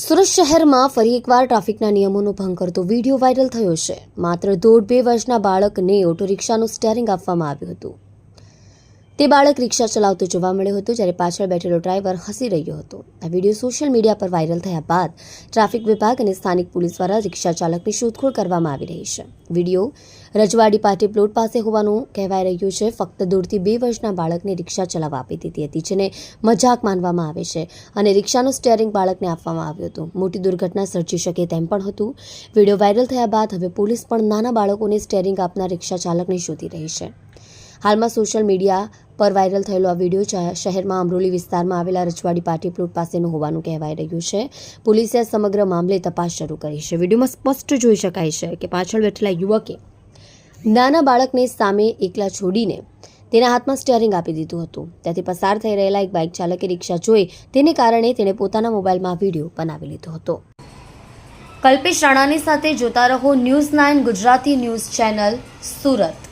સુરત શહેરમાં ફરી એકવાર ટ્રાફિકના નિયમોનો ભંગ કરતો વીડિયો વાયરલ થયો છે. માત્ર દોઢ બે વર્ષના બાળકને ઓટો રિક્ષાનું સ્ટેરિંગ આપવામાં આવ્યું હતું. તે બાળક રિક્ષા ચલાવતો જોવા મળ્યો હતો જ્યારે પાછળ બેઠેલો ડ્રાઈવર હસી રહ્યો હતો. આ વીડિયો સોશિયલ મીડિયા પર વાયરલ થયા બાદ ટ્રાફિક વિભાગ અને સ્થાનિક પોલીસ દ્વારા રિક્ષા ચાલકની શોધખોળ કરવામાં આવી રહી છે. વીડિયો રજવાડી પાર્ટી પ્લોટ પાસે હોવાનું કહેવાય રહ્યું છે. ફક્ત દોઢથી બે વર્ષના બાળકને રિક્ષા ચલાવવા આપી દીધી હતી, જેને મજાક માનવામાં આવે છે અને રિક્ષાનું સ્ટેરિંગ બાળકને આપવામાં આવ્યું હતું. મોટી દુર્ઘટના સર્જી શકે તેમ પણ હતું. વીડિયો વાયરલ થયા બાદ હવે પોલીસ પણ નાના બાળકોને સ્ટેરિંગ આપનાર રિક્ષા ચાલકને શોધી રહી છે. હાલમાં સોશિયલ મીડિયા પર વાયરલ થયેલો આ વીડિયો શહેરમાં અમરોલી વિસ્તારમાં આવેલા રજવાડી પાર્ટી પ્લોટ પાસેનો હોવાનું કહેવાઈ રહ્યું છે. પોલીસે સમગ્ર મામલે તપાસ શરૂ કરી છે. વિડીયોમાં સ્પષ્ટ જોઈ શકાય છે કે પાછળ બેઠેલા યુવકે નાના બાળકને સામે એકલા છોડીને તેના હાથમાં સ્ટિયરિંગ આપી દીધું હતું. ત્યાંથી પસાર થઈ રહેલા એક બાઇક ચાલકે રિક્ષા જોઈ તેને કારણે તેણે પોતાના મોબાઈલમાં વીડિયો બનાવી લીધો હતો. કલ્પેશ રાણાની સાથે જોતા રહો news nine Gujarati news channel Surat.